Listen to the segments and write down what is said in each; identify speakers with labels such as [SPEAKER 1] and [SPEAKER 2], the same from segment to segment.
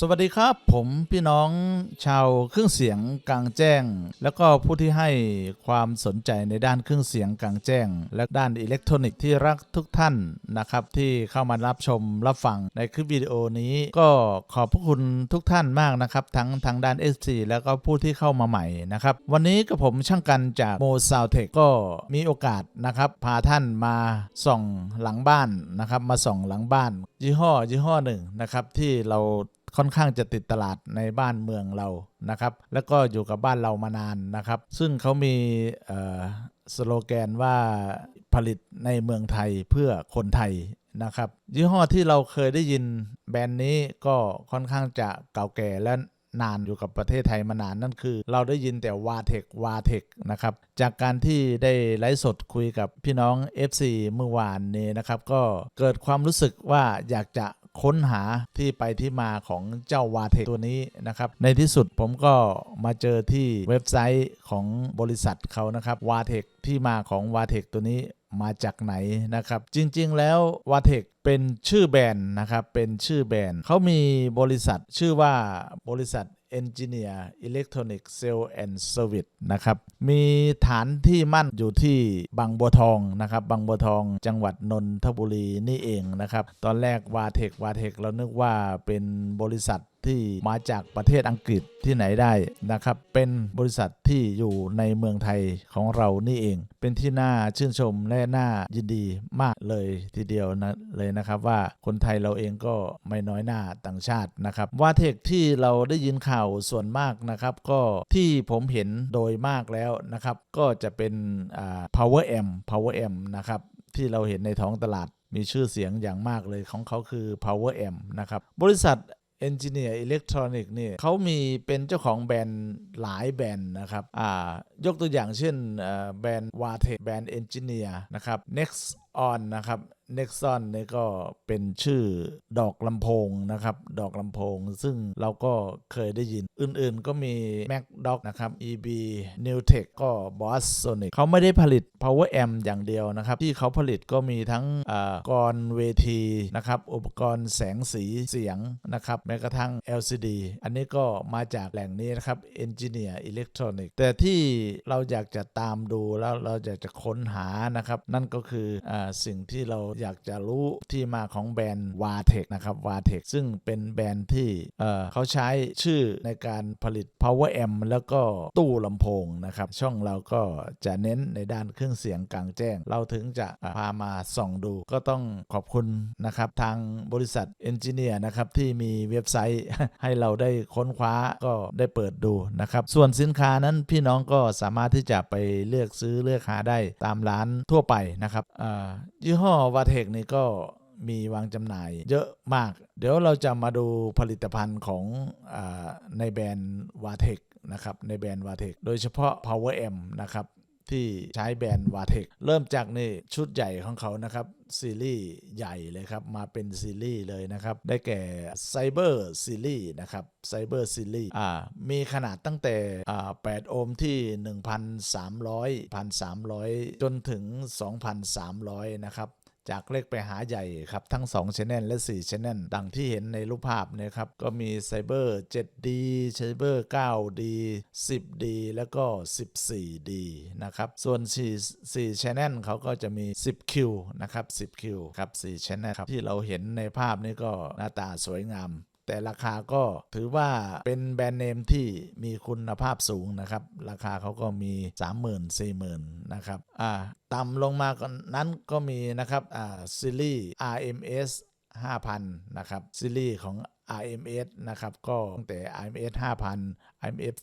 [SPEAKER 1] สวัสดีครับ ผมพี่น้องชาวเครื่องเสียงกลางแจ้ง แล้วก็ผู้ที่ให้ความสนใจในด้านเครื่องเสียงกลางแจ้ง และด้านอิเล็กทรอนิกส์ที่รักทุกท่านนะครับ ที่เข้ามารับชมรับฟังในคลิปวิดีโอนี้ ก็ขอบพระคุณทุกท่านมากนะครับ ทั้งทางด้าน S4 แล้วก็ผู้ที่เข้ามาใหม่นะครับ วันนี้กับผมช่างกันจากโมซาวเทคก็มีโอกาสนะครับ พาท่านมาส่องหลังบ้านนะครับ มาส่องหลังบ้าน ยี่ห้อยี่ห้อหนึ่งนะครับที่เรา ค่อนข้างจะติดตลาดในบ้านเมืองเรานะครับ แล้วก็อยู่กับบ้านเรามานานนะครับ ซึ่งเขามีสโลแกนว่าผลิตในเมืองไทยเพื่อคนไทยนะครับ ยี่ห้อที่เราเคยได้ยินแบรนด์นี้ก็ค่อนข้างจะเก่าแก่และนานอยู่กับประเทศไทยมานานนั่นคือ เราได้ยินแต่วาเทควาเทคนะครับ จากการที่ได้ไลฟ์สดคุยกับพี่น้อง FC เมื่อวานนี้นะครับ ก็เกิดความรู้สึกว่าอยากจะ ค้นหาที่ไปที่มาของเจ้าวาเทคตัวนี้นะครับ ในที่สุดผมก็มาเจอที่เว็บไซต์ของบริษัทเขานะครับวาเทค ที่มาของวาเทคตัวนี้มาจากไหนนะครับ จริงๆแล้ววาเทคเป็นชื่อแบรนด์นะครับเป็นชื่อแบรนด์เขามีบริษัทชื่อว่าบริษัท Engineer Electronic Sale and Service นะครับ มีฐานที่มั่นอยู่ที่บางบัวทองนะครับ บางบัวทองจังหวัดนนทบุรีนี่เองนะครับ ตอนแรกวาเทควาเทคเรานึกว่าเป็นบริษัท ที่มาจากประเทศอังกฤษที่ไหนได้นะครับ เป็นบริษัทที่อยู่ในเมืองไทยของเรานี่เอง เป็นที่น่าชื่นชมและน่ายินดีมากเลยทีเดียวนะเลยนะครับว่าคนไทยเราเองก็ไม่น้อยหน้าต่างชาตินะครับว่าเทคที่เราได้ยินข่าวส่วนมากนะครับก็ที่ผมเห็นโดยมากแล้วนะครับก็จะเป็นอ่า power amp power amp นะครับที่เราเห็นในท้องตลาดมีชื่อเสียงอย่างมากเลยของเขาคือ Power m นะครับ บริษัท เอนจิเนียร์อิเล็กทรอนิกส์นี่เขามีเป็นเจ้าของแบรนด์หลายแบรนด์นะครับอ่ายกตัวอย่างเช่นแบรนด์วาเทแบรนด์เอนจิเนียร์นะครับ Next On นะครับ Nexon นี่ก็เป็นชื่อดอกลำโพงนะครับ ดอกลำโพง ซึ่งเราก็เคยได้ยิน อื่นๆก็มี Mac Doc นะครับ EB Newtech ก็ Boss Sonic เขาไม่ได้ผลิต Power Amp อย่างเดียวนะครับ ที่เขาผลิตก็มีทั้งอ่ากรเวทีนะครับ อุปกรณ์แสงสีเสียงนะครับ แม้กระทั่ง LCD อันนี้ก็มาจากแหล่งนี้นะครับ Engineer Electronic แต่ที่เราอยากจะตามดูแล้วเราอยากจะค้นหานะครับ นั่นก็คืออาสิ่งที่เราอยากจะรู้ที่มาของแบรนด์ w a t e c นะครับ w a t e c ซึ่งเป็นแบรนด์ที่เออเขาใช้ชื่อในการผลิต power amp แล้วก็ตู้ลำโพงนะครับ ช่องเราก็จะเน้นในด้านเครื่องเสียงกลางแจ้ง เราถึงจะพามาส่องดู ก็ต้องขอบคุณนะครับ ทางบริษัท Engineer นะครับ ที่มีเว็บไซต์ให้เราได้ค้นคว้าก็ได้เปิดดูนะครับ ส่วนสินค้านั้นพี่น้องก็สามารถที่จะไปเลือกซื้อเลือกหาได้ตามร้านทั่วไปนะครับยี่ห้อวาเทคนี่ก็มีวางจำหน่ายเยอะมาก เดี๋ยวเราจะมาดูผลิตภัณฑ์ของอในแบรนด์วาเทคนะครับในแบรนด์วาเทคโดยเฉพาะ Power M นะครับที่ใช้แบรนด์วาเทคเริ่มจากนี่ชุดใหญ่ของเขานะครับซีรีส์ใหญ่เลยครับ มาเป็นซีรีส์เลยนะครับ ได้แก่ไซเบอร์ซีรีส์นะครับไซเบอร์ซีรีส์อ่ามีขนาดตั้งแต่อ่า8โอห์มที่ 1,300 1,300 จนถึง 2,300 นะครับ จากเล็กไปหาใหญ่ครับทั้ง2 Channel และ 4 Channel ดังที่เห็นในรูปภาพเนะครับ ก็มี Cyber 7D Cyber 9D 10D แล้วก็ 14D นะครับ ส่วน 4 4 Channel เขาก็จะมี 10Q นะครับ 10Q ครับ 4 Channel ครับที่เราเห็นในภาพนี้ก็หน้าตาสวยงาม แต่ราคาก็ถือว่าเป็นแบรนด์เนมที่มีคุณภาพสูงนะครับ ราคาเขาก็มี 30,000 40,000นะครับอ่าต่ำลงมาก็นั้นก็มีนะครับอ่าซีรีส์ RMS 5,000 นะครับ ซีรีส์ของ RMS นะครับ ก็ตั้งแต่ RMS 5,000 RMS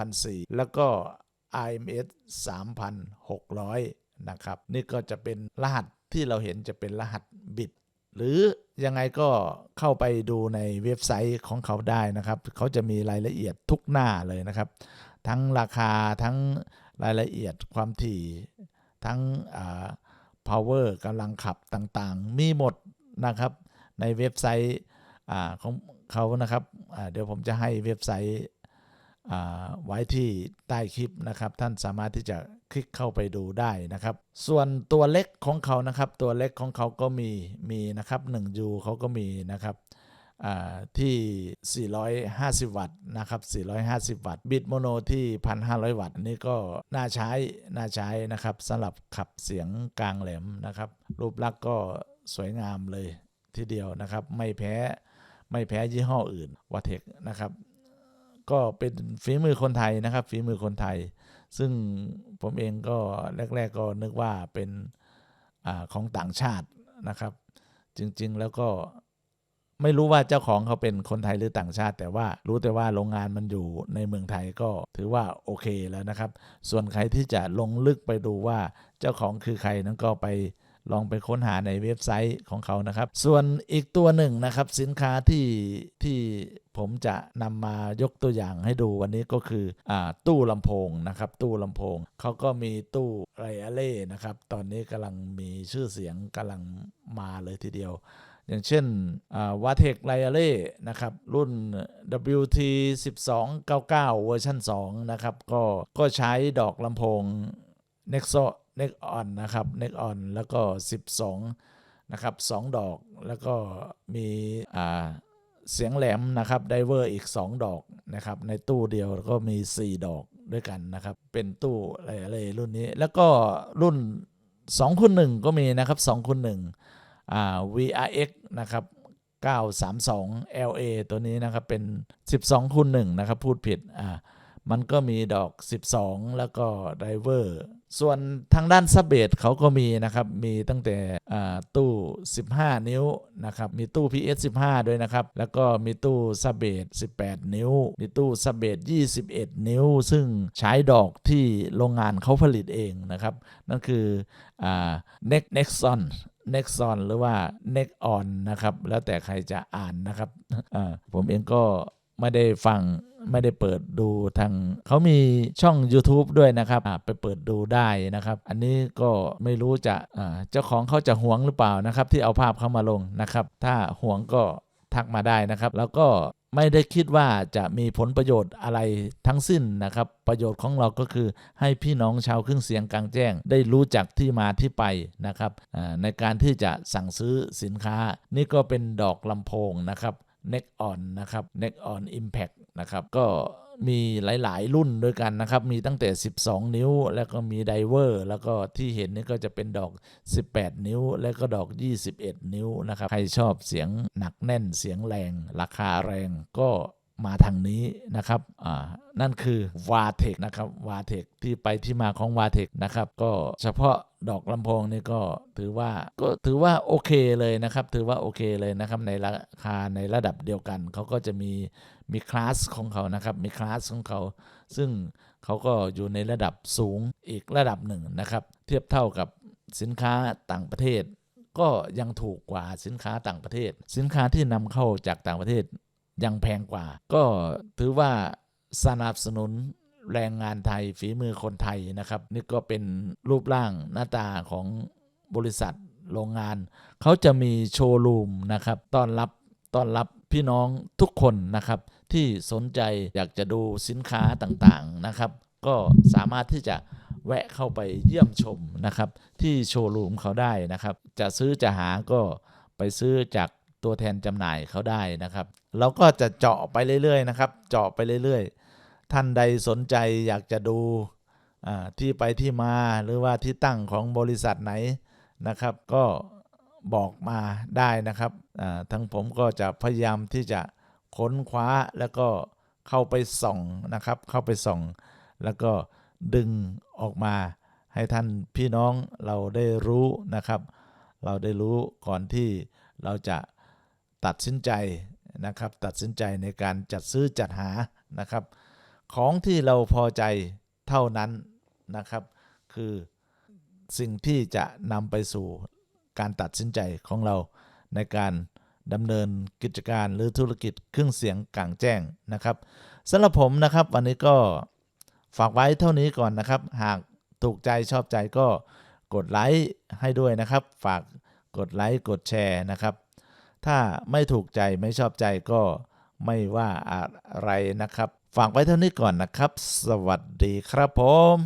[SPEAKER 1] 2,004แล้วก็ RMS 3,600 นะครับ นี่ก็จะเป็นรหัสที่เราเห็นจะเป็นรหัสบิต หรือยังไงก็เข้าไปดูในเว็บไซต์ของเขาได้นะครับ เขาจะมีรายละเอียดทุกหน้าเลยนะครับ ทั้งราคาทั้งรายละเอียดความถี่ ทั้งอ่า power กำลังขับต่างๆ มีหมดนะครับในเว็บไซต์อ่าของเขานะครับเดี๋ยวผมจะให้เว็บไซต์ ไว้ที่ใต้คลิปนะครับ ท่านสามารถที่จะคลิกเข้าไปดูได้นะครับ ส่วนตัวเล็กของเขานะครับ ตัวเล็กของเขาก็มีมีนะครับ 1U เขาก็มีนะครับอ่าที่ 450 วัตต์นะครับ 450 วัตต์ บิดโมโนที่ 1,500 วัตต์อันนี่ก็น่าใช้ น่าใช้นะครับสำหรับขับเสียงกลางแหลมนะครับ รูปลักษณ์ก็สวยงามเลยทีเดียวนะครับ ไม่แพ้ ไม่แพ้ยี่ห้ออื่นวาเทคนะครับ ก็เป็นฝีมือคนไทยนะครับฝีมือคนไทย ซึ่งผมเองก็แรก ๆ ก็นึกว่าเป็นอของต่างชาตินะครับ จริงๆแล้วก็ไม่รู้ว่าเจ้าของเขาเป็นคนไทยหรือต่างชาติ แต่ว่ารู้แต่ว่าโรงงานมันอยู่ในเมืองไทยก็ถือว่าโอเคแล้วนะครับ ส่วนใครที่จะลงลึกไปดูว่าเจ้าของคือใครนั้นก็ไป ลองไปค้นหาในเว็บไซต์ของเขานะครับ ส่วนอีกตัวหนึ่งนะครับสินค้าที่ที่ผมจะนำมายกตัวอย่างให้ดูวันนี้ก็คืออ่าตู้ลำโพงนะครับ ตู้ลำโพงเขาก็มีตู้ไรอาเล่นะครับ ตอนนี้กำลังมีชื่อเสียงกำลังมาเลยทีเดียว อย่างเช่นวาเทคไลอาเล่นะครับ รุ่น WT 1299 เวอร์ชัน2นะครับ ก็ก็ใช้ดอกลำโพง Nexo Nex On นะครับ Nex On แล้วก็ 12 นะครับ 2 ดอกแล้วก็มีอ่าเสียงแหลมนะครับไดเวอร์อีก 2 ดอกนะครับ ในตู้เดียวก็มี 4 ดอกด้วยกันนะครับ เป็นตู้อะไรรุ่นนี้ แล้วก็รุ่น2คูณ1ก็มีนะครับ2คูณ1อ่า VRX นะครับ 932 LA ตัวนี้นะครับเป็น 12คูณ1นะครับ พูดผิดอ่ามันก็มีดอก 12 แล้วก็ไดเวอร์ ส่วนทางด้านซับเบสเขาก็มีนะครับ มีตั้งแต่ตู้ 15 นิ้วนะครับ มีตู้ PS 15 ด้วยนะครับ แล้วก็มีตู้ซับเบส18 นิ้ว มีตู้ซับเบส21 นิ้ว ซึ่งใช้ดอกที่โรงงานเขาผลิตเองนะครับ นั่นคืออ Next Nexon Nexon หรือว่า Nex On นะครับ แล้วแต่ใครจะอ่านนะครับ ผมเองก็ไม่ได้ฟัง ไม่ได้เปิดดูทางเขามีช่อง YouTube ด้วยนะครับไปเปิดดูได้นะครับ อันนี้ก็ไม่รู้จะเจ้าของเขาจะหวงหรือเปล่านะครับ ที่เอาภาพเข้ามาลงนะครับ ถ้าหวงก็ทักมาได้นะครับ แล้วก็ไม่ได้คิดว่าจะมีผลประโยชน์อะไรทั้งสิ้นนะครับ ประโยชน์ของเราก็คือให้พี่น้องชาวเครื่องเสียงกลางแจ้ง ได้รู้จักที่มาที่ไปนะครับในการที่จะสั่งซื้อสินค้า นี่ก็เป็นดอกลำโพงนะครับ Neck on นะครับ Neck on Impact นะครับก็มีหลาย ๆ รุ่นด้วยกันนะครับ มีตั้งแต่ 12 นิ้ว แล้วก็มีไดเวอร์ แล้วก็ที่เห็นนี่ก็จะเป็นดอก 18 นิ้ว แล้วก็ดอก 21 นิ้วนะครับ ใครชอบเสียงหนักแน่นเสียงแรง ราคาแรงก็ มาทางนี้นะครับอ่านั่นคือวาเทคนะครับวาเทคที่ไปที่มาของวาเทคนะครับ ก็เฉพาะดอกลำโพงนี่ก็ถือว่าก็ถือว่าโอเคเลยนะครับ ถือว่าโอเคเลยนะครับในราคาในระดับเดียวกัน เขาก็จะมีมีคลาสของเขานะครับ มีคลาสของเขา ซึ่งเขาก็อยู่ในระดับสูงอีกระดับหนึ่งนะครับ เทียบเท่ากับสินค้าต่างประเทศ ก็ยังถูกกว่าสินค้าต่างประเทศ สินค้าที่นำเข้าจากต่างประเทศ ยังแพงกว่า ก็ถือว่าสนับสนุนแรงงานไทยฝีมือคนไทยนะครับ นี่ก็เป็นรูปร่างหน้าตาของบริษัทโรงงาน เขาจะมีโชว์รูมนะครับต้อนรับต้อนรับพี่น้องทุกคนนะครับ ที่สนใจอยากจะดูสินค้าต่างๆนะครับ ก็สามารถที่จะแวะเข้าไปเยี่ยมชมนะครับ ที่โชว์รูมเขาได้นะครับ จะซื้อจะหาก็ไปซื้อจาก ตัวแทนจำหน่ายเขาได้นะครับ เราก็จะเจาะไปเรื่อยๆนะครับ เจาะไปเรื่อยๆ ท่านใดสนใจอยากจะดูที่ไปที่มาหรือว่าที่ตั้งของบริษัทไหนนะครับ ก็บอกมาได้นะครับทั้งผมก็จะพยายามที่จะค้นคว้าแล้วก็เข้าไปส่องนะครับ เข้าไปส่อง แล้วก็ดึงออกมาให้ท่านพี่น้องเราได้รู้นะครับ เราได้รู้ก่อนที่เราจะ ตัดสินใจนะครับ ตัดสินใจในการจัดซื้อจัดหานะครับ ของที่เราพอใจเท่านั้นนะครับ คือสิ่งที่จะนำไปสู่การตัดสินใจของเราในการดำเนินกิจการหรือธุรกิจเครื่องเสียงกลางแจ้งนะครับสำหรับผมนะครับ วันนี้ก็ฝากไว้เท่านี้ก่อนนะครับ หากถูกใจชอบใจก็กดไลค์ให้ด้วยนะครับ ฝากกดไลค์กดแชร์นะครับ ถ้าไม่ถูกใจไม่ชอบใจก็ไม่ว่าอะไรนะครับฝากไว้เท่านี้ก่อนนะครับ สวัสดีครับผม